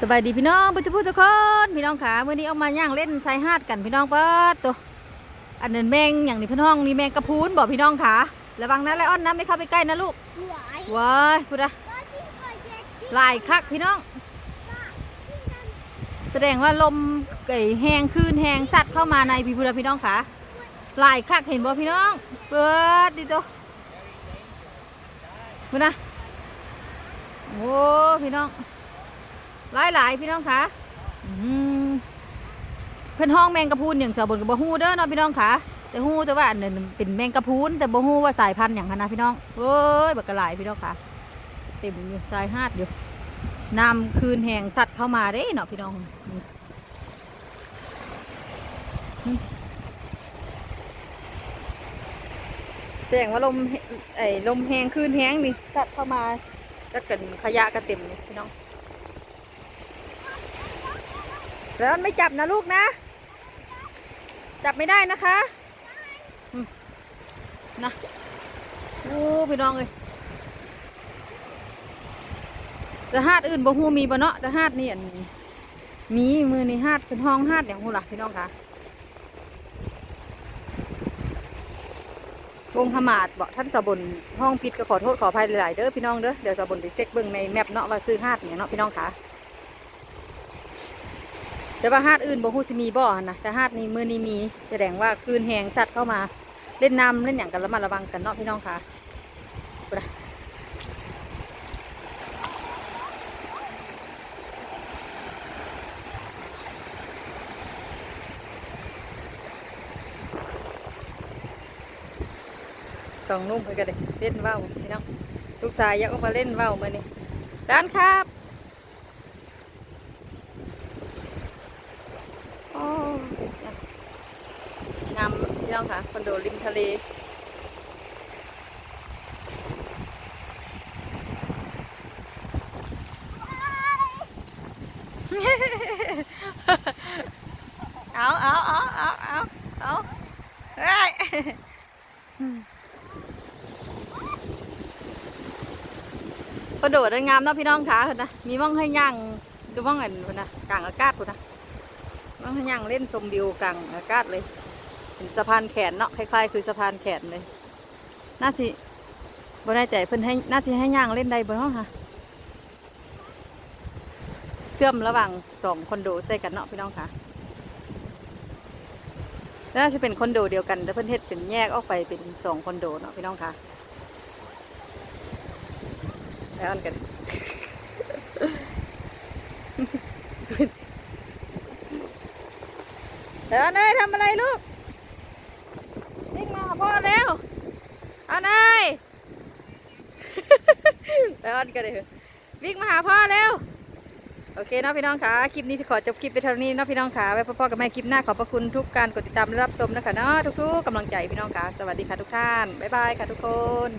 สบายดีพี่น้องพุทธพูทุกคนพี่น้องขาเมื่อนี้เอามาย่างเล่นชายหาดกันพี่น้องเปิดตัวอันนั้นแมงอย่างนี้พี่น้องนี่แมงกระพรุนบอกพี่น้องขาระวังนะไลออนนะไม่เข้าไปใกล้นะลูกหวายว้ายพูดอะลายคักพี่น้อง แสดงว่าลมไก่แหงคลื่นแหงสัตว์เข้ามาในพี่พูดพี่น้องขาลายคักเห็นบ่พี่น้องเปิดดิตัวพูดนะโอ้พี่น้อง หลายหลายๆพี่น้องคะเพิ่อนห้องแมงกะพรุนอย่างชาวบนกับบ่ฮู้เด้อเนาะพี่น้องคะแต่ฮู้แต่ว่าอันนั้นเป็นแมงกะพรุนแต่บ่ฮู้ว่าสายพันธุ์หยังหั้นะพี่น้องเอ้ยบักกะหลายพี่น้องคะเต็มอยู่สายหาดอยู่นำคืนแห่งสัตว์เข้ามาเด้เนาะพี่น้องนี่อืมแสดงว่าลมไอ้ลมแหงคืนแหงนี่สัตว์เข้ามาก็เกิดขยะก็เต็มเลยพี่น้อง แล้วไม่จับนะลูกนะ จับไม่ได้นะคะนะโอ้พี่น้องเลยแต่หาดอื่นบ่ฮูมีบ่เนาะแต่หาดนี่อันมีมือนี่หาดเป็นห้องหาดอย่างฮู้ล่ะพี่น้องคะวงขมาดบ่ท่านสะบนห้องผิดก็ขอโทษขออภัยหลาย ๆ เด้อพี่น้องเด้อเดี๋ยวสะบนไปเช็คเบิ่งในแมปเนาะว่าซื้อหาดเนี่ยเนาะพี่น้องคะ แต่ว่าหาดอื่นบ่ฮู้สิมีบ่หั่นะแต่หาดนี้มือนี้มีแสดงว่าคืนแหงสัตว์เข้ามาเล่นน้ำเล่นหยังกันระมัดระวังกันเนาะพี่น้องค่ะไปละสองนุ่มไปกันเลยเล่นว่าวพี่น้องลูกชายอยากมาเล่นว่าวมื้อนี้ด้านครับ โอ้ งามพี่น้องค่ะคอนโดริมทะเลเอาเอาเอาเอาเอาเอาเฮ้ยคอนโดด้งามเนาะพี่น้องคะเห็นนะมีม่องให้ย่างดูม่องเห็นพุ่นนะกลางอากาศพุ่นนะ มันก็ยังเล่นชมวิวกลางอากาศเลยเป็นสะพานแขนเนาะคล้ายๆ คือสะพานแขนเลยน่าสิบ่แน่ใจเพิ่นให้น่าสิให้ย่างเล่นได้บ่เนาะค่ะเชื่อมระหว่างสองคอนโดใส่กันเนาะพี่น้องค่ะน่าจะเป็นคอนโดเดียวกันแต่เพิ่นเฮ็ดเป็นแยกออกไปเป็นสองคอนโดเนาะพี่น้องค่ะแล้วอันกัน เดี๋ยวเนยทำอะไรลูกวิ่งมาหาพ่อแล้วเอาเนยเดี๋ยวอันกันเลยวิ่งมาหาพ่อแล้วโอเคเนาะพี่น้องค่ะคลิปนี้ขอจบคลิปไปเท่านี้เนาะพี่น้องค่ะไว้พ่อๆกับแม่คลิปหน้าขอบพระคุณทุกการกดติดตามและรับชมนะคะเนาะทุกๆกำลังใจพี่น้องค่ะสวัสดีค่ะทุกท่านบ๊ายบายค่ะทุกคน